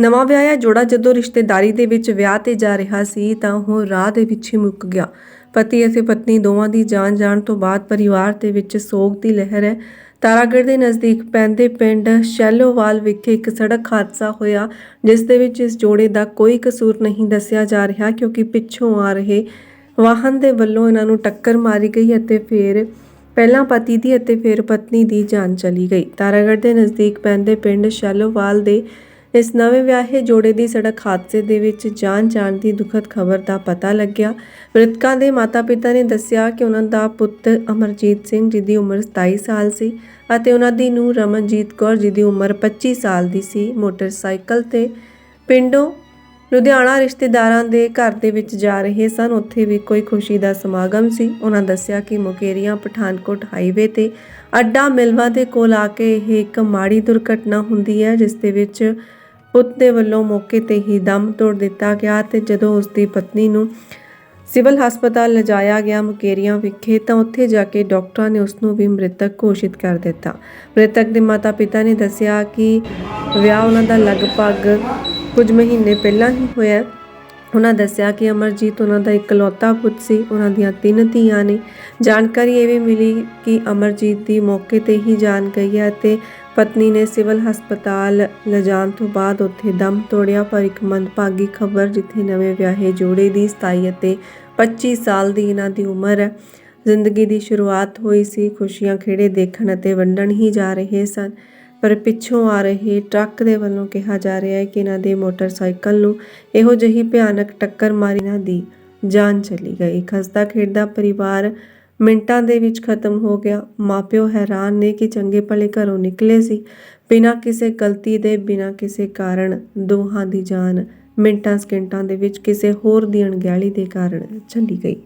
ਨਵਾਂ ਵਿਆਹਿਆ ਜੋੜਾ ਜਦੋਂ ਰਿਸ਼ਤੇਦਾਰੀ ਦੇ ਵਿੱਚ ਵਿਆਹ ਤੇ ਜਾ ਰਿਹਾ ਸੀ ਤਾਂ ਉਹ ਰਾਹ ਦੇ ਵਿੱਚ ਹੀ ਮੁੱਕ ਗਿਆ। ਪਤੀ ਅਤੇ ਪਤਨੀ ਦੋਵਾਂ ਦੀ ਜਾਨ ਜਾਣ ਤੋਂ ਬਾਅਦ ਪਰਿਵਾਰ ਦੇ ਵਿੱਚ ਸੋਗ ਦੀ ਲਹਿਰ ਹੈ। ਤਾਰਾਗੜ੍ਹ ਦੇ ਨਜ਼ਦੀਕ ਪੈਂਦੇ ਪਿੰਡ ਸ਼ੈਲੋਵਾਲ ਵਿਖੇ ਇੱਕ ਸੜਕ ਹਾਦਸਾ ਹੋਇਆ, ਜਿਸ ਦੇ ਵਿੱਚ ਇਸ ਜੋੜੇ ਦਾ ਕੋਈ ਕਸੂਰ ਨਹੀਂ ਦੱਸਿਆ ਜਾ ਰਿਹਾ ਕਿਉਂਕਿ ਪਿੱਛੋਂ ਆ ਰਹੇ ਵਾਹਨ ਦੇ ਵੱਲੋਂ ਇਹਨਾਂ ਨੂੰ ਟੱਕਰ ਮਾਰੀ ਗਈ ਅਤੇ ਫਿਰ ਪਹਿਲਾਂ ਪਤੀ ਦੀ ਅਤੇ ਫਿਰ ਪਤਨੀ ਦੀ ਜਾਨ ਚਲੀ ਗਈ। ਤਾਰਾਗੜ੍ਹ ਦੇ ਨਜ਼ਦੀਕ ਪੈਂਦੇ ਪਿੰਡ ਸ਼ੈਲੋਵਾਲ ਦੇ ਇਸ ਨਵੇਂ ਵਿਆਹੇ ਜੋੜੇ ਦੀ ਸੜਕ ਹਾਦਸੇ ਦੇ ਵਿੱਚ ਜਾਨ ਜਾਣ ਦੀ ਦੁਖਦ ਖਬਰ ਦਾ ਪਤਾ ਲੱਗਿਆ। ਮ੍ਰਿਤਕਾਂ ਦੇ ਮਾਤਾ-ਪਿਤਾ ਨੇ ਦੱਸਿਆ ਕਿ ਉਹਨਾਂ ਦਾ ਪੁੱਤ ਅਮਰਜੀਤ ਸਿੰਘ, ਜਿਹਦੀ ਉਮਰ 27 ਸਾਲ ਸੀ, ਅਤੇ ਉਹਨਾਂ ਦੀ ਨੂੰਹ ਰਮਨਜੀਤ ਕੌਰ, ਜਿਹਦੀ ਉਮਰ 25 ਸਾਲ ਦੀ ਸੀ, ਮੋਟਰਸਾਈਕਲ ਤੇ ਪਿੰਡੋਂ ਲੁਧਿਆਣਾ ਰਿਸ਼ਤੇਦਾਰਾਂ ਦੇ ਘਰ ਦੇ ਵਿੱਚ ਜਾ ਰਹੇ ਸਨ। ਉੱਥੇ ਵੀ ਕੋਈ ਖੁਸ਼ੀ ਦਾ ਸਮਾਗਮ ਸੀ। ਉਹਨਾਂ ਦੱਸਿਆ ਕਿ ਮੁਕੇਰੀਆਂ, ਪਠਾਨਕੋਟ ਹਾਈਵੇ ਤੇ ਅੱਡਾ ਮਿਲਵਾ ਦੇ ਕੋਲ ਆ ਕੇ ਇਹ ਇੱਕ ਮਾੜੀ ਦੁਰਘਟਨਾ ਹੁੰਦੀ ਹੈ, ਜਿਸ ਦੇ ਵਿੱਚ ਪੁੱਤ ਦੇ ਵੱਲੋਂ ਮੌਕੇ ਤੇ ਹੀ ਦਮ ਤੋੜ ਦਿੱਤਾ ਗਿਆ ਤੇ ਜਦੋਂ ਉਸ ਦੀ ਪਤਨੀ ਨੂੰ ਸਿਵਲ ਹਸਪਤਾਲ ਲਿਜਾਇਆ ਗਿਆ ਮੁਕੇਰੀਆਂ ਵਿਖੇ, ਤਾਂ ਉੱਥੇ ਜਾ ਕੇ ਡਾਕਟਰਾਂ ਨੇ ਉਸ ਨੂੰ ਵੀ ਮ੍ਰਿਤਕ ਘੋਸ਼ਿਤ ਕਰ ਦਿੱਤਾ। ਮ੍ਰਿਤਕ ਦੇ ਮਾਤਾ-ਪਿਤਾ ਨੇ ਦੱਸਿਆ ਕਿ ਵਿਆਹ ਉਹਨਾਂ ਦਾ ਲਗਭਗ ਕੁਝ ਮਹੀਨੇ ਪਹਿਲਾਂ ਹੀ ਹੋਇਆ ਉਹਨਾਂ ਦੱਸਿਆ ਕਿ ਅਮਰਜੀਤ ਉਹਨਾਂ ਦਾ ਇਕਲੌਤਾ ਪੁੱਤ ਸੀ, ਉਹਨਾਂ ਦੀਆਂ ਤਿੰਨ ਧੀਆਂ ਨੇ। ਜਾਣਕਾਰੀ ਇਹ ਵੀ ਮਿਲੀ ਕਿ ਅਮਰਜੀਤ ਦੀ ਮੌਕੇ ਤੇ ਹੀ ਜਾਨ ਗਈ ਹੈ ਤੇ ਪਤਨੀ ਨੇ ਸਿਵਲ ਹਸਪਤਾਲ ਲਿਜਾਣ ਤੋਂ ਬਾਅਦ ਉੱਥੇ ਦਮ ਤੋੜਿਆ, ਪਰ ਇੱਕ ਮੰਦਭਾਗੀ ਖਬਰ ਜਿੱਥੇ ਨਵੇਂ ਵਿਆਹੇ ਜੋੜੇ ਦੀ 27 ਅਤੇ 25 ਸਾਲ ਦੀ ਇਹਨਾਂ ਦੀ ਉਮਰ ਹੈ ਜ਼ਿੰਦਗੀ ਦੀ ਸ਼ੁਰੂਆਤ ਹੋਈ ਸੀ, ਖੁਸ਼ੀਆਂ ਖੇੜੇ ਦੇਖਣ ਅਤੇ ਵੰਡਣ ਹੀ ਜਾ ਰਹੇ ਸਨ। ਪਰ ਪਿੱਛੋਂ ਆ ਰਹੇ ਟਰੱਕ ਦੇ ਵੱਲੋਂ ਕਿਹਾ ਜਾ ਰਿਹਾ ਹੈ ਕਿ ਇਹਨਾਂ ਦੇ ਮੋਟਰਸਾਈਕਲ ਨੂੰ ਇਹੋ ਜਿਹੀ ਭਿਆਨਕ ਟੱਕਰ ਮਾਰੀ ਇਹਨਾਂ ਦੀ ਜਾਨ ਚਲੀ ਗਈ। ਖਸਤਾ ਖੇਡਦਾ ਪਰਿਵਾਰ ਮਿੰਟਾਂ ਦੇ ਵਿੱਚ ਖਤਮ ਹੋ ਗਿਆ। ਮਾਪਿਓ ਹੈਰਾਨ ਨੇ ਕਿ ਚੰਗੇ ਭਲੇ ਘਰੋਂ ਨਿਕਲੇ ਸੀ। ਬਿਨਾਂ ਕਿਸੇ ਗਲਤੀ ਦੇ, ਬਿਨਾਂ ਕਿਸੇ ਕਾਰਨ ਦੋਹਾਂ ਦੀ ਜਾਨ ਮਿੰਟਾਂ ਸਕਿੰਟਾਂ ਦੇ ਵਿੱਚ ਕਿਸੇ ਹੋਰ ਦੀ ਅਣਗਹਿਲੀ ਦੇ ਕਾਰਨ ਚਲੀ ਗਈ।